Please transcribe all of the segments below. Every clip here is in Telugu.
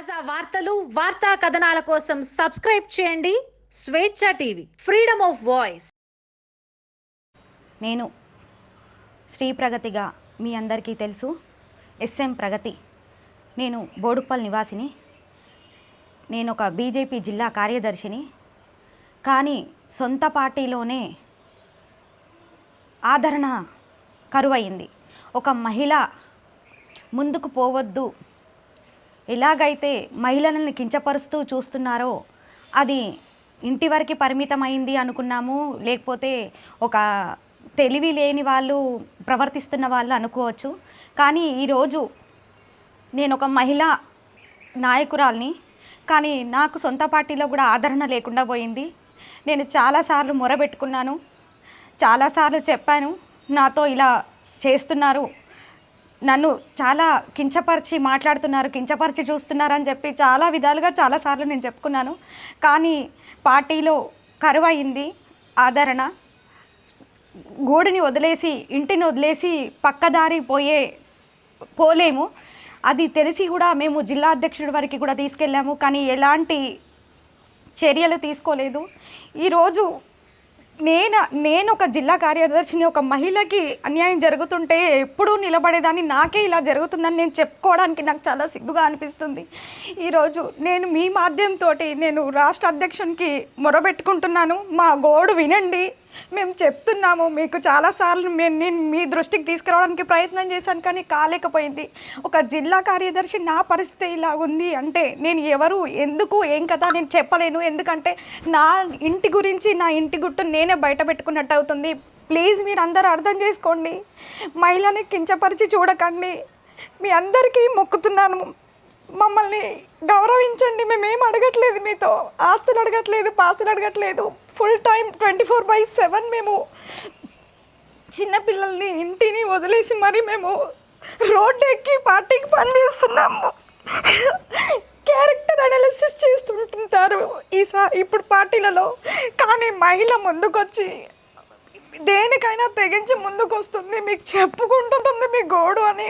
తాజా వార్తలు వార్తా కథనాల కోసం సబ్స్క్రైబ్ చేయండి. స్వేచ్ఛ టీవీ ఫ్రీడమ్ ఆఫ్ వాయిస్. నేను శ్రీ ప్రగతిగా మీ అందరికీ తెలుసు. ఎస్ఎం ప్రగతి. నేను బోడుప్పల్ నివాసిని. నేను ఒక బీజేపీ జిల్లా కార్యదర్శిని. కానీ సొంత పార్టీలోనే ఆదరణ కరువయింది ఒక మహిళ ముందుకు పోవద్దు ఎలాగైతే మహిళలను కించపరుస్తూ చూస్తున్నారో అది ఇంటి వరకు పరిమితమైంది అనుకున్నాము. లేకపోతే ఒక తెలివి లేని వాళ్ళు ప్రవర్తిస్తున్న వాళ్ళు అనుకోవచ్చు. కానీ ఈరోజు నేను ఒక మహిళ నాయకురాల్ని కానీ నాకు సొంత పార్టీలో కూడా ఆదరణ లేకుండా పోయింది. నేను చాలాసార్లు మొరబెట్టుకున్నాను. చాలాసార్లు చెప్పాను నాతో ఇలా చేస్తున్నారు. నన్ను చాలా కించపరిచి మాట్లాడుతున్నారు కించపరిచి చూస్తున్నారు అని చెప్పి చాలా విధాలుగా చాలాసార్లు నేను చెప్పుకున్నాను. కానీ పార్టీలో కరువయింది ఆదరణ. గూడిని వదిలేసి ఇంటిని వదిలేసి పక్కదారి పోయే పోలేము. అది తెలిసి కూడా మేము జిల్లా అధ్యక్షుడి వరకు కూడా తీసుకెళ్ళాము. కానీ ఎలాంటి చర్యలు తీసుకోలేదు. ఈరోజు నేను నేను ఒక జిల్లా కార్యదర్శిని ఒక మహిళకి అన్యాయం జరుగుతుంటే ఎప్పుడూ నిలబడేదాన్ని నాకే ఇలా జరుగుతుందని నేను చెప్పుకోవడానికి నాకు చాలా సిగ్గుగా అనిపిస్తుంది. ఈరోజు నేను మీ మాధ్యమంతో నేను రాష్ట్ర అధ్యక్షునికి మొరబెట్టుకుంటున్నాను. మా గోడు వినండి. మేము చెప్తున్నాము మీకు చాలాసార్లు మేము నేను మీ దృష్టికి తీసుకురావడానికి ప్రయత్నం చేశాను కానీ కాలేకపోయింది. ఒక జిల్లా కార్యదర్శి నా పరిస్థితి ఇలా ఉంది అంటే నేను ఎవరు ఎందుకు ఏం కదా నేను చెప్పలేను. ఎందుకంటే నా ఇంటి గురించి నా ఇంటి గుట్టు నేనే బయట పెట్టుకున్నట్టు అవుతుంది. ప్లీజ్ మీరు అందరూ అర్థం చేసుకోండి. మహిళని కించపరిచి చూడకండి. మీ అందరికీ మొక్కుతున్నాను. మమ్మల్ని గౌరవించండి. మేమేం అడగట్లేదు మీతో. ఆస్తులు అడగట్లేదు పాస్తులు అడగట్లేదు. Full time twenty four by seven మేము చిన్నపిల్లల్ని ఇంటిని వదిలేసి మరి మేము రోడ్డు ఎక్కి పార్టీకి పనిచేస్తున్నాము క్యారెక్టర్ అనాలిసిస్ చేస్తుంటుంటారు. ఈసా ఇప్పుడు పార్టీలలో కానీ మహిళ ముందుకొచ్చి దేనికైనా తెగించి ముందుకు వస్తుంది మీకు చెప్పుకుంటుంది మీ గోడు అని.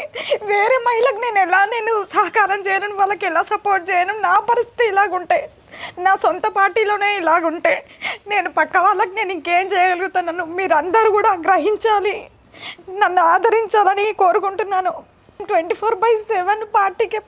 వేరే మహిళకు నేను ఎలా నేను సహకారం చేయను వాళ్ళకి ఎలా సపోర్ట్ చేయను నా పరిస్థితి ఇలాగుంటే నా సొంత పార్టీలోనే ఇలాగుంటే నేను పక్క వాళ్ళకి నేను ఇంకేం చేయగలుగుతాను మీరందరూ కూడా గ్రహించాలి నన్ను ఆదరించాలని కోరుకుంటున్నాను. ట్వంటీ ఫోర్ బై సెవెన్ పార్టీకే